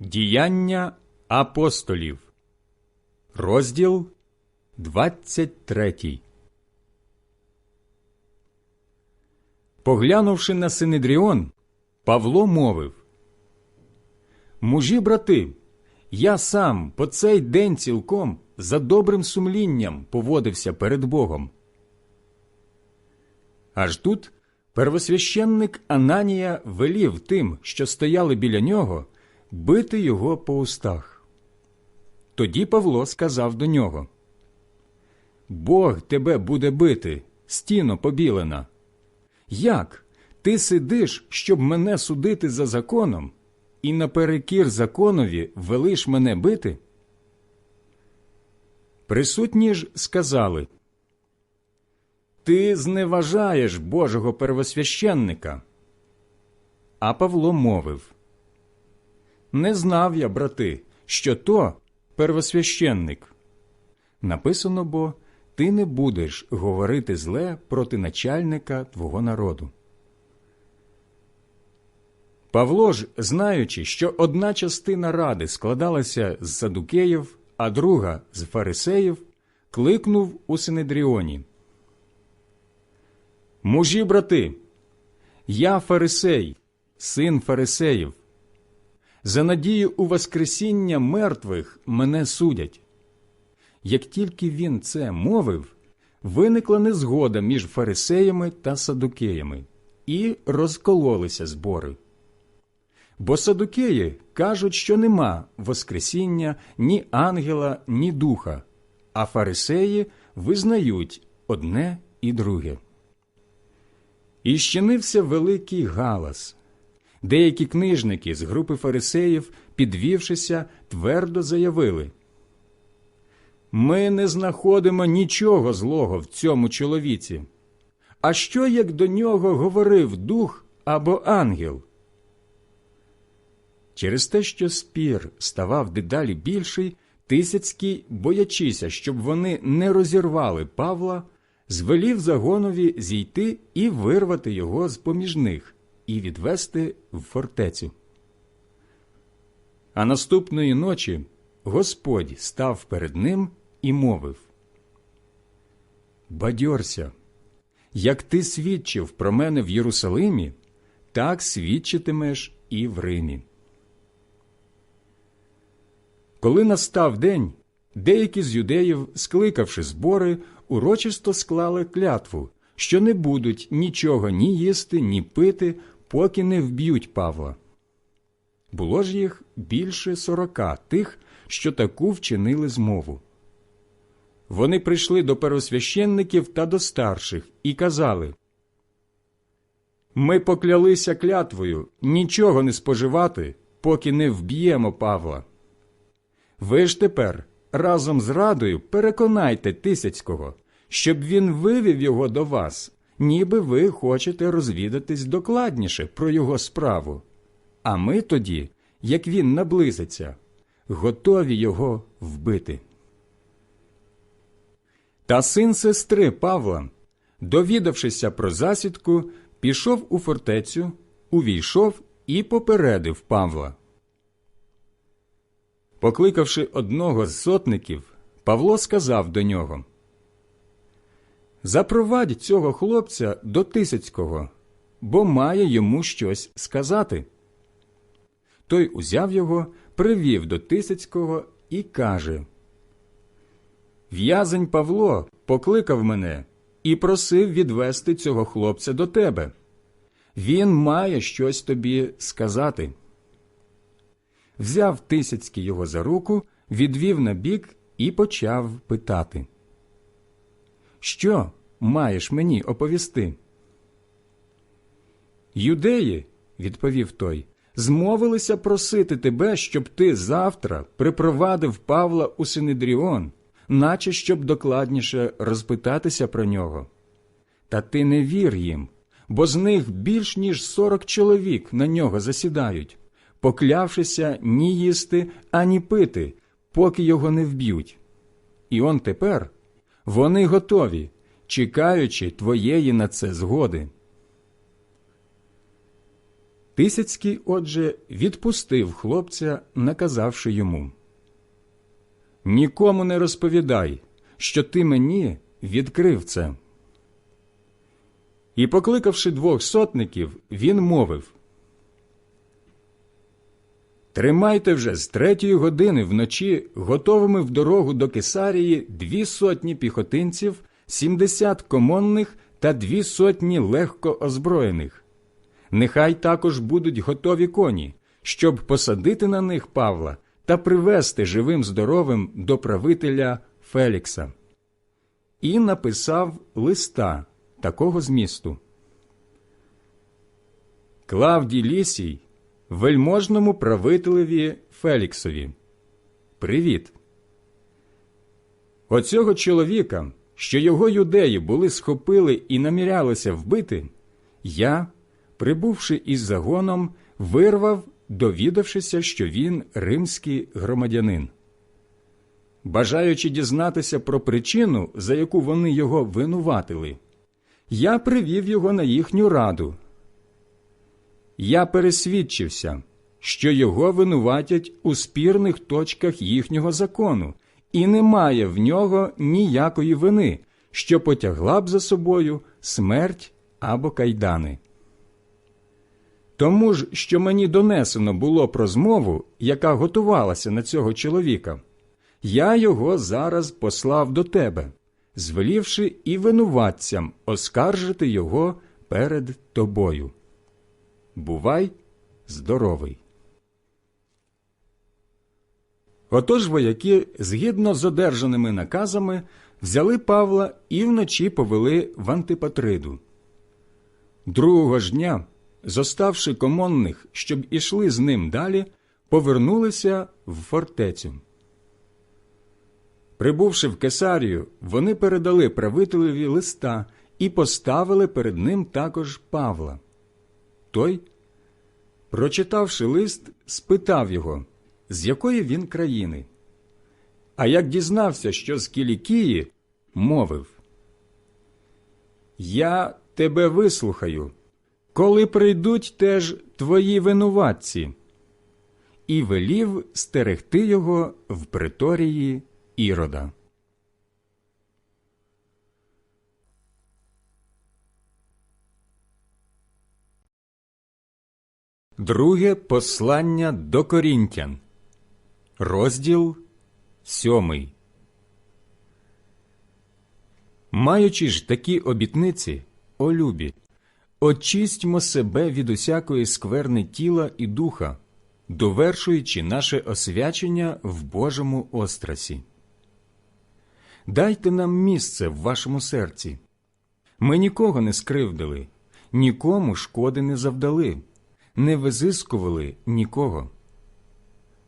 Діяння апостолів, розділ 23 Поглянувши на Синедріон, Павло мовив Мужі, брати, я сам по цей день цілком за добрим сумлінням поводився перед Богом. Аж тут первосвященник Ананія велів тим, що стояли біля нього, бити його по устах. Тоді Павло сказав до нього Бог тебе буде бити, стіно побілена. Як? Ти сидиш, щоб мене судити за законом, і наперекір законові велиш мене бити? Присутні ж сказали Ти зневажаєш Божого первосвященника. А Павло мовив Не знав я, брати, що то первосвященник. Написано бо ти не будеш говорити зле проти начальника твого народу. Павло ж, знаючи, що одна частина ради складалася з садукеїв, а друга з фарисеїв, кликнув у Синедріоні. Мужі, брати, я фарисей, син фарисеїв. За надію у Воскресіння мертвих мене судять. Як тільки він це мовив, виникла незгода між фарисеями та садукеями, і розкололися збори. Бо садукеї кажуть, що нема Воскресіння ні ангела, ні духа, а фарисеї визнають одне і друге. І щинився великий галас. Деякі книжники з групи фарисеїв, підвівшися, твердо заявили Ми не знаходимо нічого злого в цьому чоловіці. А що як до нього говорив дух або ангел? Через те, що спір ставав дедалі більший, Тисяцький, боячися, щоб вони не розірвали Павла, звелів загонові зійти і вирвати його з поміж них і відвести в фортецю. А наступної ночі Господь став перед ним і мовив Бадьорся, як ти свідчив про мене в Єрусалимі, так свідчитимеш і в Римі. Коли настав день, деякі з юдеїв, скликавши збори, урочисто склали клятву, що не будуть нічого ні їсти, ні пити, поки не вб'ють Павла. Було ж їх більше сорока тих, що таку вчинили змову. Вони прийшли до первосвященників та до старших і казали Ми поклялися клятвою нічого не споживати, поки не вб'ємо Павла. Ви ж тепер разом з радою переконайте Тисяцького, щоб він вивів його до вас, ніби ви хочете розвідатись докладніше про його справу. А ми тоді, як він наблизиться, готові його вбити. Та син сестри Павла, довідавшися про засідку, пішов у фортецю, увійшов і попередив Павла. Покликавши одного з сотників, Павло сказав до нього Запровадь цього хлопця до Тисяцького, бо має йому щось сказати. Той узяв його, привів до Тисяцького і каже В'язень Павло покликав мене і просив відвести цього хлопця до тебе. Він має щось тобі сказати взяв Тисяцький його за руку, відвів на бік і почав питати. Що маєш мені оповісти? Юдеї, відповів той, змовилися просити тебе, щоб ти завтра припровадив Павла у Синедріон, наче щоб докладніше розпитатися про нього. Та ти не вір їм, бо з них більш ніж сорок чоловік на нього засідають поклявшися ні їсти, ані пити, поки його не вб'ють. І он тепер вони готові, чекаючи твоєї на це згоди. Тисяцький, отже, відпустив хлопця, наказавши йому Нікому не розповідай, що ти мені відкрив це. І, покликавши двох сотників, він мовив Тримайте вже з третьої години вночі готовими в дорогу до Кесарії дві сотні піхотинців, сімдесят комонних та дві сотні легко озброєних. Нехай також будуть готові коні, щоб посадити на них Павла та привести живим здоровим до правителя Фелікса. І написав листа такого змісту. Клавдій Лісій, вельможному правителеві Феліксові. Привіт. Оцього чоловіка, що його юдеї були схопили і намірялися вбити, я, прибувши із загоном, вирвав, довідавшися, що він римський громадянин. Бажаючи дізнатися про причину, за яку вони його винуватили, я привів його на їхню раду. Я пересвідчився, що його винуватять у спірних точках їхнього закону, і немає в нього ніякої вини, що потягла б за собою смерть або кайдани. Тому ж, що мені донесено було про змову, яка готувалася на цього чоловіка, я його зараз послав до тебе, звелівши і винуватцям оскаржити його перед тобою. Бувай здоровий. Отож вояки, згідно з одержаними наказами, взяли Павла і вночі повели в Антипатриду. Другого ж дня, зоставши комонних, щоб ішли з ним далі, повернулися в фортецю. Прибувши в Кесарію, вони передали правителеві листа і поставили перед ним також Павла. Той, прочитавши лист, спитав його, з якої він країни. А як дізнався, що з Кілікії, мовив Я тебе вислухаю, коли прийдуть теж твої винуватці, і велів стерегти його в приторії Ірода. Друге послання до Корінтян, розділ сьомий. Маючи ж такі обітниці, о любі, очистьмо себе від усякої скверни тіла і духа, довершуючи наше освячення в Божому острасі. Дайте нам місце в вашому серці. Ми нікого не скривдили, нікому шкоди не завдали не визискували нікого.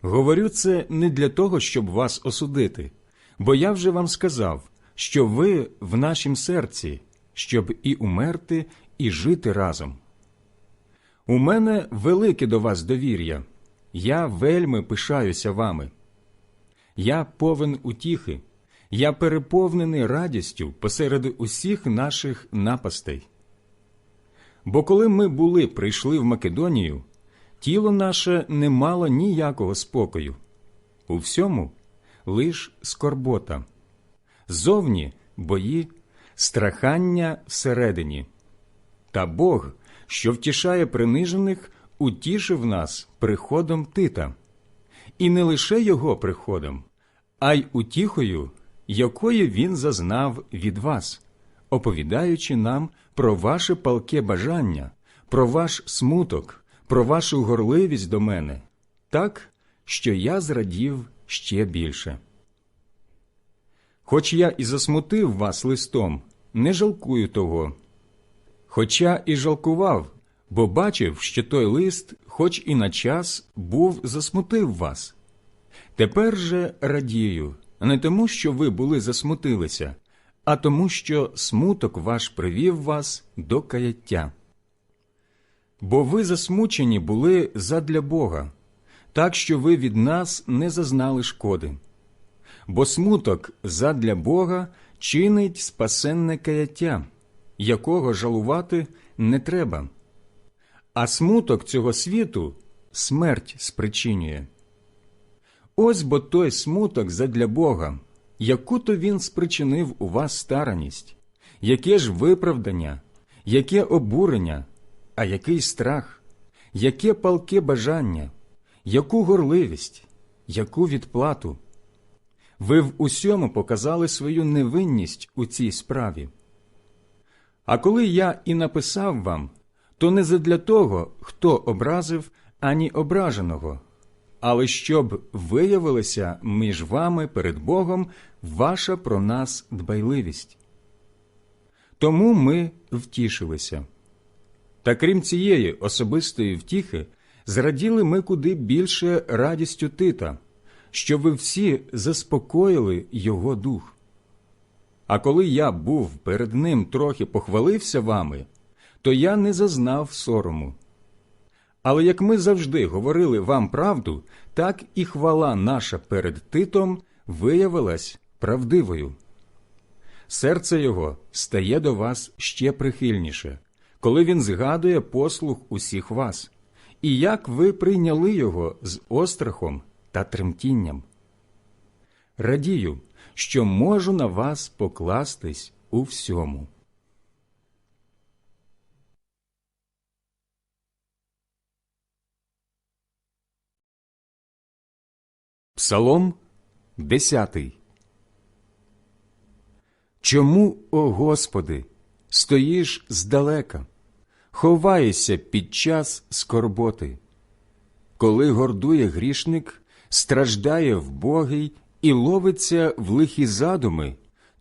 Говорю це не для того, щоб вас осудити, бо я вже вам сказав, що ви в нашім серці, щоб і умерти, і жити разом. У мене велике до вас довір'я, я вельми пишаюся вами. Я повен утіхи, я переповнений радістю посеред усіх наших напастей. Бо коли ми були прийшли в Македонію, тіло наше не мало ніякого спокою. У всьому лиш скорбота, зовні бої, страхання всередині. Та Бог, що втішає принижених, утішив нас приходом Тита, і не лише його приходом, а й утіхою, якої він зазнав від вас оповідаючи нам про ваше палке бажання, про ваш смуток, про вашу горливість до мене, так, що я зрадів ще більше. Хоч я і засмутив вас листом, не жалкую того. Хоча і жалкував, бо бачив, що той лист, хоч і на час, був засмутив вас. Тепер же радію, не тому, що ви були засмутилися, а тому, що смуток ваш привів вас до каяття. Бо ви засмучені були задля Бога, так що ви від нас не зазнали шкоди. Бо смуток задля Бога чинить спасенне каяття, якого жалувати не треба. а смуток цього світу смерть спричинює. Ось бо той смуток задля Бога, яку то він спричинив у вас стараність, яке ж виправдання, яке обурення, а який страх, яке палке бажання, яку горливість, яку відплату. Ви в усьому показали свою невинність у цій справі. А коли я і написав вам, то не задля того, хто образив, ані ображеного, але щоб виявилася між вами перед Богом ваша про нас дбайливість. Тому ми втішилися. Та крім цієї особистої втіхи, зраділи ми куди більше радістю Тита, що ви всі заспокоїли його дух. А коли я був перед ним трохи похвалився вами, то я не зазнав сорому. Але як ми завжди говорили вам правду, так і хвала наша перед Титом виявилась правдивою. Серце його стає до вас ще прихильніше, коли він згадує послуг усіх вас, і як ви прийняли його з острахом та тремтінням. Радію, що можу на вас покластись у всьому. Псалом 10 Чому, о Господи, стоїш здалека, ховаєшся під час скорботи? Коли гордує грішник, страждає вбогий і ловиться в лихі задуми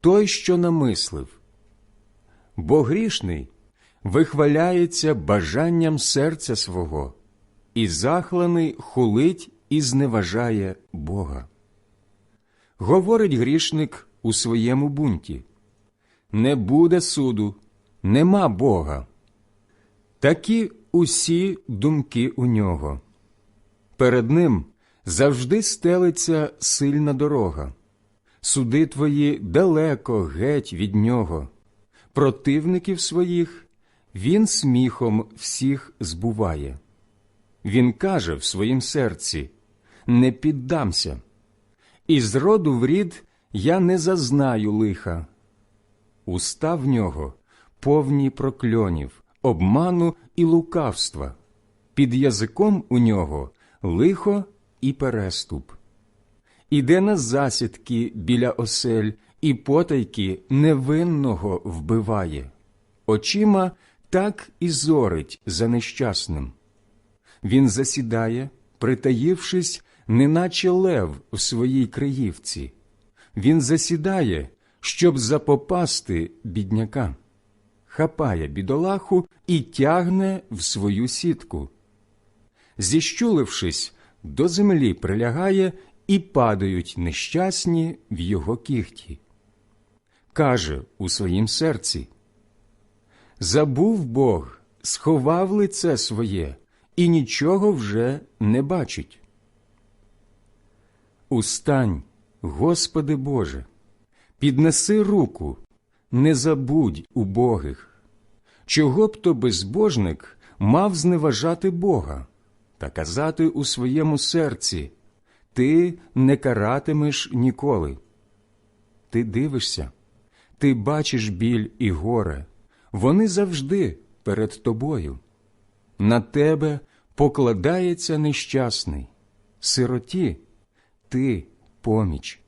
той, що намислив. Бо грішний вихваляється бажанням серця свого, і захланий хулить і зневажає Бога. Говорить грішник у своєму бунті не буде суду, нема Бога. Такі усі думки у нього. Перед ним завжди стелиться сильна дорога. Суди твої далеко геть від нього. Противників своїх він сміхом всіх збуває. Він каже в своїм серці не піддамся, і з роду в рід я не зазнаю лиха. Уста в нього повні прокльонів, обману і лукавства, під язиком у нього лихо і переступ. Іде на засідки біля осель і потайки невинного вбиває, очима так і зорить за нещасним. Він засідає, притаївшись, неначе лев у своїй криївці. Він засідає, щоб запопасти бідняка, хапає бідолаху і тягне в свою сітку. Зіщулившись, до землі прилягає і падають нещасні в його кіхті. Каже у своїм серці Забув Бог, сховав лице своє і нічого вже не бачить. Устань, Господи Боже, піднеси руку, не забудь убогих. Чого б то безбожник мав зневажати Бога та казати у своєму серці Ти не каратимеш ніколи. Ти дивишся, ти бачиш біль і горе, вони завжди перед тобою. На тебе покладається нещасний, сироті ти поміч.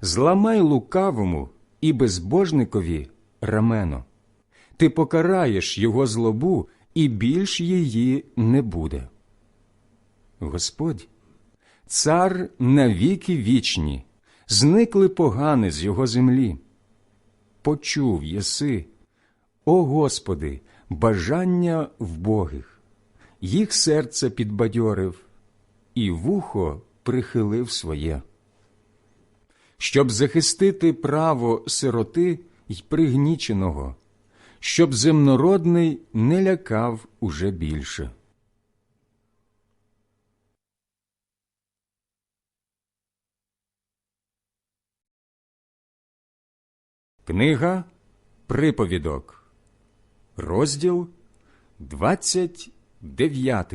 Зламай лукавому і безбожникові рамено. Ти покараєш його злобу, і більш її не буде. Господь, цар навіки вічні, зникли погани з його землі. Почув єси, о Господи, бажання вбогих, їх серце підбадьорив, і вухо прихилив своє щоб захистити право сироти й пригніченого, щоб земнородний не лякав уже більше. Книга Приповідок, розділ 29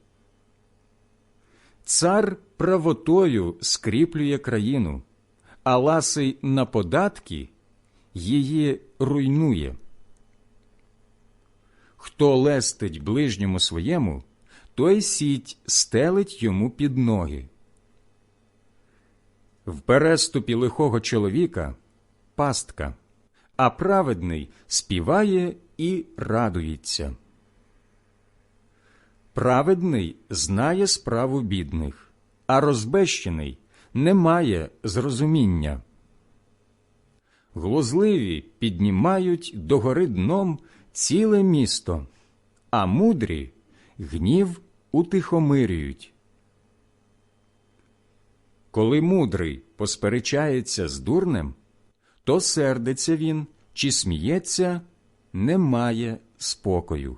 Цар правотою скріплює країну, а ласий на податки її руйнує. Хто лестить ближньому своєму, той сіть стелить йому під ноги. В переступі лихого чоловіка пастка, а праведний співає і радується. Праведний знає справу бідних, а розбещений не має зрозуміння. Глузливі піднімають догори дном ціле місто, а мудрі гнів утихомирюють. Коли мудрий посперечається з дурнем, то сердиться він чи сміється, не має спокою.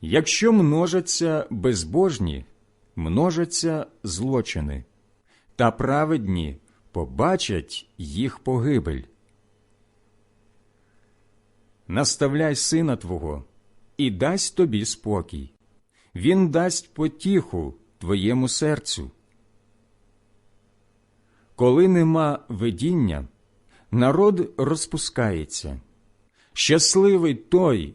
Якщо множаться безбожні, множаться злочини, та праведні побачать їх погибель. Наставляй сина Твого і дасть тобі спокій, він дасть потіху твоєму серцю. Коли нема видіння, народ розпускається. Щасливий той,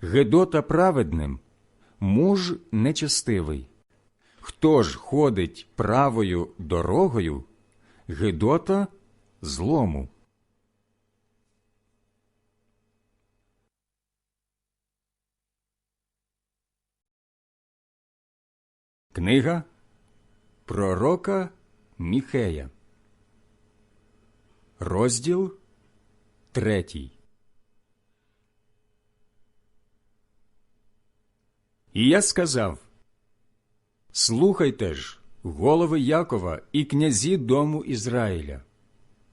Гедота праведним, муж нечестивий. Хто ж ходить правою дорогою, Гедота злому. Книга Пророка Міхея, розділ третій. І я сказав Слухайте ж, голови Якова і князі дому Ізраїля.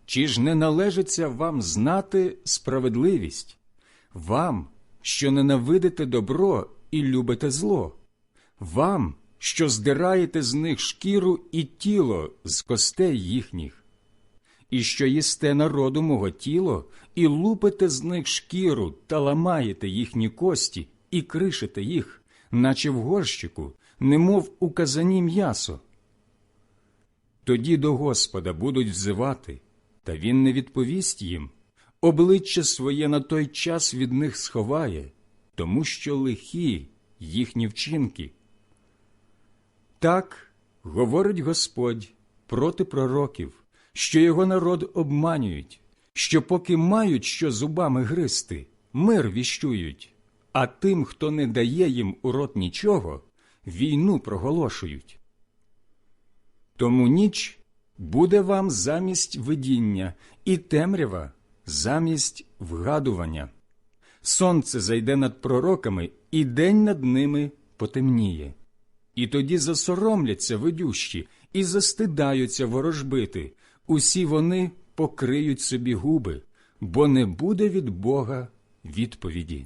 Чи ж не належиться вам знати справедливість, вам, що ненавидите добро і любите зло, вам, що здираєте з них шкіру і тіло з костей їхніх, і що їсте народу мого тіло, і лупите з них шкіру та ламаєте їхні кості, і кришите їх, наче в горщику, немов у казані м'ясо. Тоді до Господа будуть взивати, та він не відповість їм, обличчя своє на той час від них сховає, тому що лихі їхні вчинки. Так говорить Господь проти пророків, що його народ обманюють, що поки мають що зубами гристи, мир віщують, а тим, хто не дає їм у рот нічого, війну проголошують. Тому ніч буде вам замість видіння, і темрява замість вгадування. Сонце зайде над пророками, і день над ними потемніє. І тоді засоромляться ведющі і застидаються ворожбити, усі вони покриють собі губи, бо не буде від Бога відповіді.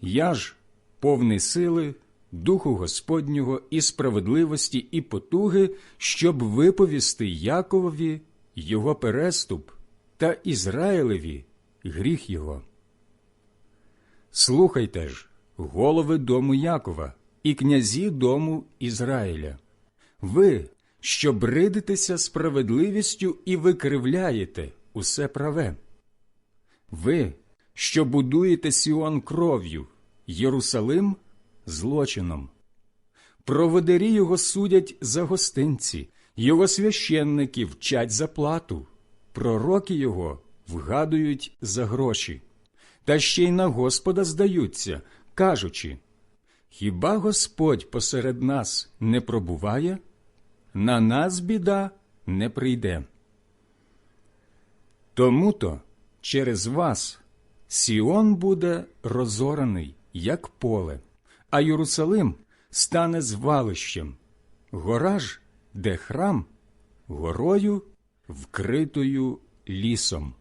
Я ж, повний сили, духу Господнього і справедливості і потуги, щоб виповісти Яковові його переступ та Ізраїлеві гріх його. Слухайте ж, голови дому Якова і князі дому Ізраїля, ви, що бридитеся справедливістю і викривляєте усе праве. Ви, що будуєте Сіон кров'ю, Єрусалим злочином. Проводирі його судять за гостинці, його священники вчать за плату, пророки його вгадують за гроші, та ще й на Господа здаються, кажучи Хіба Господь посеред нас не пробуває? На нас біда не прийде. Тому то через вас Сіон буде розораний, як поле, а Єрусалим стане звалищем, гора ж, де храм, горою, вкритою лісом.